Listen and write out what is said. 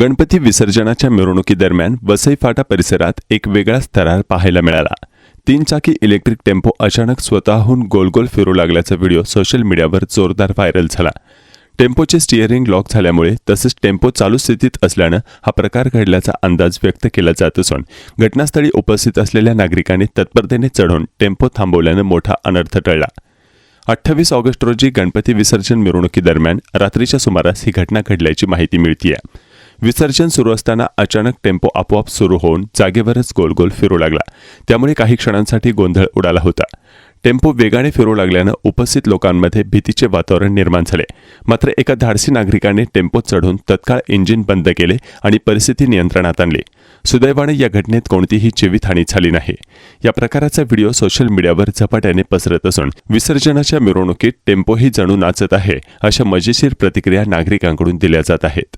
गणपती विसर्जनाच्या मिरवणुकीदरम्यान वसई फाटा परिसरात एक वेगळाच थरार पाहायला मिळाला. तीन चाकी इलेक्ट्रिक टेम्पो अचानक स्वतःहून गोलगोल फिरू लागल्याचा व्हिडिओ सोशल मीडियावर जोरदार व्हायरल झाला. टेम्पोचे स्टिअरिंग लॉक झाल्यामुळे तसेच टेम्पो चालू स्थितीत असल्यानं हा प्रकार घडल्याचा अंदाज व्यक्त केला जात असून घटनास्थळी उपस्थित असलेल्या नागरिकांनी तत्परतेने चढून टेम्पो थांबवल्यानं मोठा अनर्थ टळला. अठ्ठावीस ऑगस्ट रोजी गणपती विसर्जन मिरवणुकीदरम्यान रात्रीच्या सुमारास ही घटना घडल्याची माहिती मिळतीये. विसर्जन सुरू असताना अचानक टेम्पो आपोआप सुरू होऊन जागेवरच गोल गोल फिरू लागला. त्यामुळे काही क्षणांसाठी गोंधळ उडाला होता. टेम्पो वेगाने फिरू लागल्यानं उपस्थित लोकांमध्ये भीतीचे वातावरण निर्माण झाले. मात्र एका धाडसी नागरिकाने टेम्पो चढून तत्काळ इंजिन बंद केले आणि परिस्थिती नियंत्रणात आणली. सुदैवाने या घटनेत कोणतीही जीवितहानी झाली नाही. या प्रकाराचा व्हिडिओ सोशल मीडियावर झपाट्याने पसरत असून विसर्जनाच्या मिरवणुकीत टेम्पोही जणू नाचत आहे अशा मजेशीर प्रतिक्रिया नागरिकांकडून दिल्या जात आहेत.